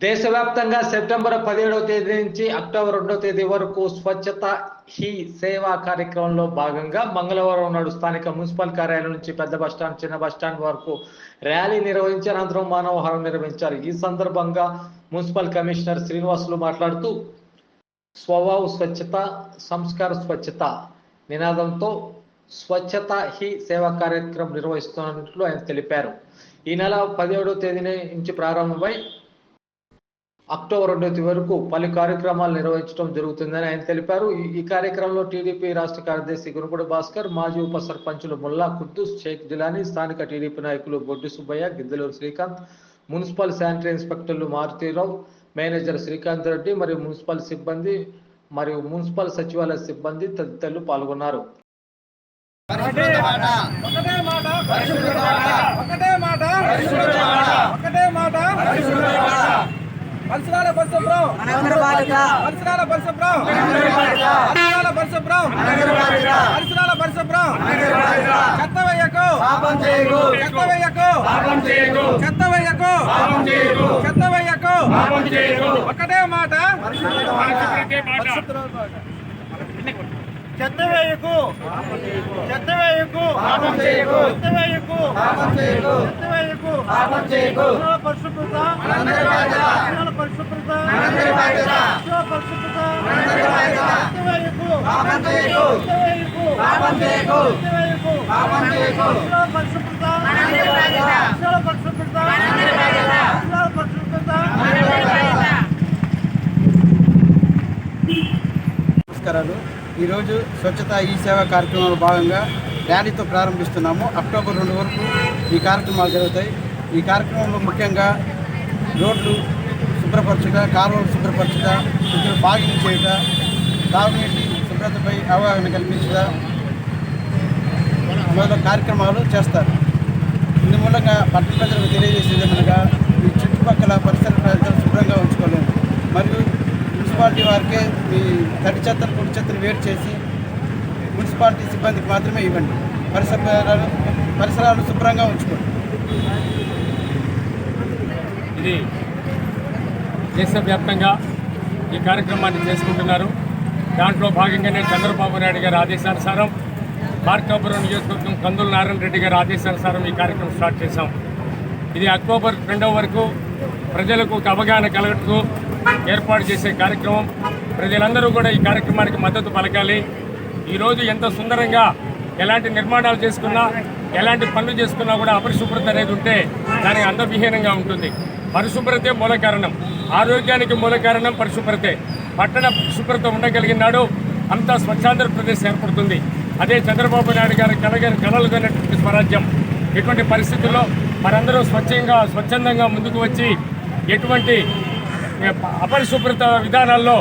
దేశవ్యాప్తంగా సెప్టెంబర్ పదిహేడవ తేదీ నుంచి అక్టోబర్ రెండవ తేదీ వరకు స్వచ్ఛత హీ సేవా కార్యక్రమంలో భాగంగా మంగళవారం నాడు స్థానిక మున్సిపల్ కార్యాలయం నుంచి పెద్ద బస్టాండ్ చిన్న బస్టాండ్ వరకు ర్యాలీ నిర్వహించి అనంతరం మానవహారం నిర్వహించారు. ఈ సందర్భంగా మున్సిపల్ కమిషనర్ శ్రీనివాసులు మాట్లాడుతూ స్వభావ స్వచ్ఛత సంస్కార స్వచ్ఛత నినాదంతో స్వచ్ఛత హీ సేవా కార్యక్రమం నిర్వహిస్తున్నట్లు ఆయన తెలిపారు. ఈ నెల పదిహేడవ తేదీ నుంచి ప్రారంభమై అక్టోబర్ రెండవ తేదీ వరకు పలు కార్యక్రమాలు నిర్వహించడం జరుగుతుందని ఆయన తెలిపారు. ఈ- కార్యక్రమంలో టీడీపీ రాష్ట్ర కార్యదర్శి గురుగుడు భాస్కర్ మాజీ ఉప సర్పంచులు ముల్లా కుద్దూస్ షేక్ జిలానీ స్థానిక టీడీపీ నాయకులు బొడ్డు సుబ్బయ్య గిద్దలూరు శ్రీకాంత్ మున్సిపల్ శానిటరీ ఇన్స్పెక్టర్లు మారుతీరావు మేనేజర్ శ్రీకాంత్ రెడ్డి మరియు మున్సిపల్ సిబ్బంది మరియు మున్సిపల్ సచివాలయ సిబ్బంది తదితరులు పాల్గొన్నారు. ఒకటే మాట. పరిసరాల పరిశుభ్రం. పరిసరాల పరిశుభ్రం. పరిసరాల పరిశుభ్రం. పరిసరాల పరిశుభ్రం. చెత్త వేయకు. చెత్త వేయకు. చెత్త వేయకు. చెత్త వేయకు. ఒకటే మాట. చెత్త వేయకు. చెత్త వేయకు. చెత్త వేయకు. చెత్త వేయకు. పరిశుభ్రత పరిశుభ్రత పరిశుభ్రత పరిశుభ్రత. పరిశుభ్రత పరిశుభ్రత. నమస్కారాలు. ఈరోజు స్వచ్ఛత ఈ సేవా కార్యక్రమంలో భాగంగా ర్యాలీతో ప్రారంభిస్తున్నాము. అక్టోబర్ రెండు వరకు ఈ కార్యక్రమాలు జరుగుతాయి. ఈ కార్యక్రమంలో ముఖ్యంగా రోడ్లు శుభ్రపరచుట కాలువలు శుభ్రపరచుట ప్రజలు బాగింగ్ చేయుట తాగునీటి శుభ్రతపై అవగాహన కల్పించుట కార్యక్రమాలు చేస్తారు. ఇందు మూలంగా పట్టణ ప్రజలకు తెలియజేసేది ఏమనగా ఈ చుట్టుపక్కల పరిసర ప్రాంతాలు శుభ్రంగా ఉంచుకోలేము. మరియు మున్సిపాలిటీ వారికే మీ తడి చెత్తను పొడి చెత్తను వేరు చేసి మున్సిపాలిటీ సిబ్బందికి మాత్రమే ఇవ్వండి. పరిసరాలు పరిసరాలు శుభ్రంగా ఉంచుకోండి. మంది దేశవ్యాప్తంగా ఈ కార్యక్రమాన్ని చేసుకుంటున్నారు. దాంట్లో భాగంగానే చంద్రబాబు నాయుడు గారి ఆదేశానుసారం మార్కాపురం నియోజకవర్గం కందుల నారాయణ రెడ్డి గారి ఆదేశానుసారం ఈ కార్యక్రమం స్టార్ట్ చేశాం. ఇది అక్టోబర్ రెండవ వరకు ప్రజలకు ఒక అవగాహన కలగటకు ఏర్పాటు చేసే కార్యక్రమం. ప్రజలందరూ కూడా ఈ కార్యక్రమానికి మద్దతు పలకాలి. ఈరోజు ఎంత సుందరంగా ఎలాంటి నిర్మాణాలు చేసుకున్నా ఎలాంటి పనులు చేసుకున్నా కూడా అపరిశుభ్రత అనేది ఉంటే దానికి అందవిహీనంగా ఉంటుంది. పరిశుభ్రతే మూల కారణం. ఆరోగ్యానికి మూల కారణం పరిశుభ్రతే. పట్టణ శుభ్రత ఉండగలిగినాడు. అంతా స్వచ్ఛాంధ్రప్రదేశ్ ఏర్పడుతుంది. అదే చంద్రబాబు నాయుడు గారు కలగని కలలుగనటువంటి స్వరాజ్యం. ఇటువంటి పరిస్థితుల్లో మనందరూ స్వచ్ఛంగా స్వచ్ఛందంగా ముందుకు వచ్చి ఎటువంటి అపరిశుభ్రత విధానాల్లో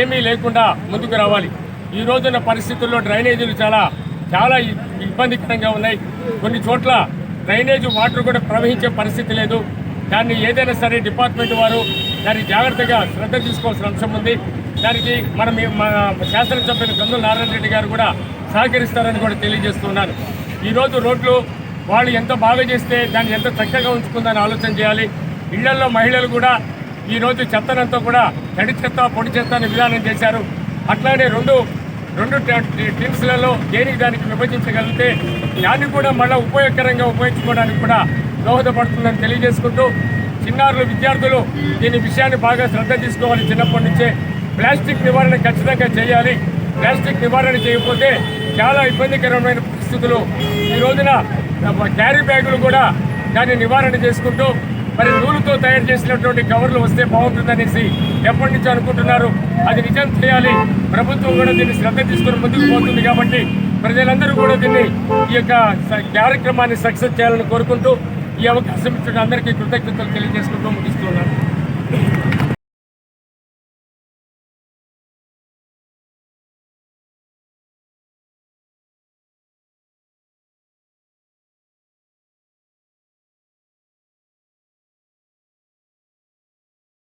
ఏమీ లేకుండా ముందుకు రావాలి. ఈ రోజున పరిస్థితుల్లో డ్రైనేజీలు చాలా చాలా ఇబ్బందికరంగా ఉన్నాయి. కొన్ని చోట్ల డ్రైనేజ్ వాటర్ కూడా ప్రవహించే పరిస్థితి లేదు. దాన్ని ఏదైనా సరే డిపార్ట్మెంట్ వారు దాన్ని జాగ్రత్తగా శ్రద్ధ తీసుకోవాల్సిన అంశం ఉంది. దానికి మనం ఈ- మన శాసనసభ్యులు గంగుల నారాయణ రెడ్డి గారు కూడా సహకరిస్తారని కూడా తెలియజేస్తున్నాను. ఈరోజు రోడ్లు వాళ్ళు ఎంత బాగా చేస్తే దాన్ని ఎంత చక్కగా ఉంచుకుందని ఆలోచన చేయాలి. ఇళ్ళలో మహిళలు కూడా ఈరోజు చెత్తనంతా కూడా తడి చెత్త పొడి చెత్త అని విధానం చేశారు. అట్లానే రెండు రెండు టీమ్స్లలో దేనికి దానికి విభజించగలిగితే దాన్ని కూడా మళ్ళీ ఉపయోగకరంగా ఉపయోగించుకోవడానికి కూడా దోహదపడుతుందని తెలియజేసుకుంటూ చిన్నారులు విద్యార్థులు దీని విషయాన్ని బాగా శ్రద్ధ తీసుకోవాలి. చిన్నప్పటి నుంచే ప్లాస్టిక్ నివారణ ఖచ్చితంగా చేయాలి. ప్లాస్టిక్ నివారణ చేయకపోతే చాలా ఇబ్బందికరమైన పరిస్థితులు. ఈ రోజున క్యారీ బ్యాగులు కూడా దాన్ని నివారణ చేసుకుంటూ మరి నూలుతో తయారు చేసినటువంటి కవర్లు వస్తే బాగుంటుందనేసి ఎప్పటి నుంచి అనుకుంటున్నారు. అది నిజం చేయాలి. ప్రభుత్వం కూడా దీన్ని శ్రద్ధ తీసుకుని ముందుకు పోతుంది కాబట్టి ప్రజలందరూ కూడా దీన్ని ఈ యొక్క స- కార్యక్రమాన్ని సక్సెస్ చేయాలని కోరుకుంటూ ఈ అవకాశం ఇచ్చిన అందరికీ కృతజ్ఞతలు తెలియజేసుకుంటూ ముగిస్తున్నాను.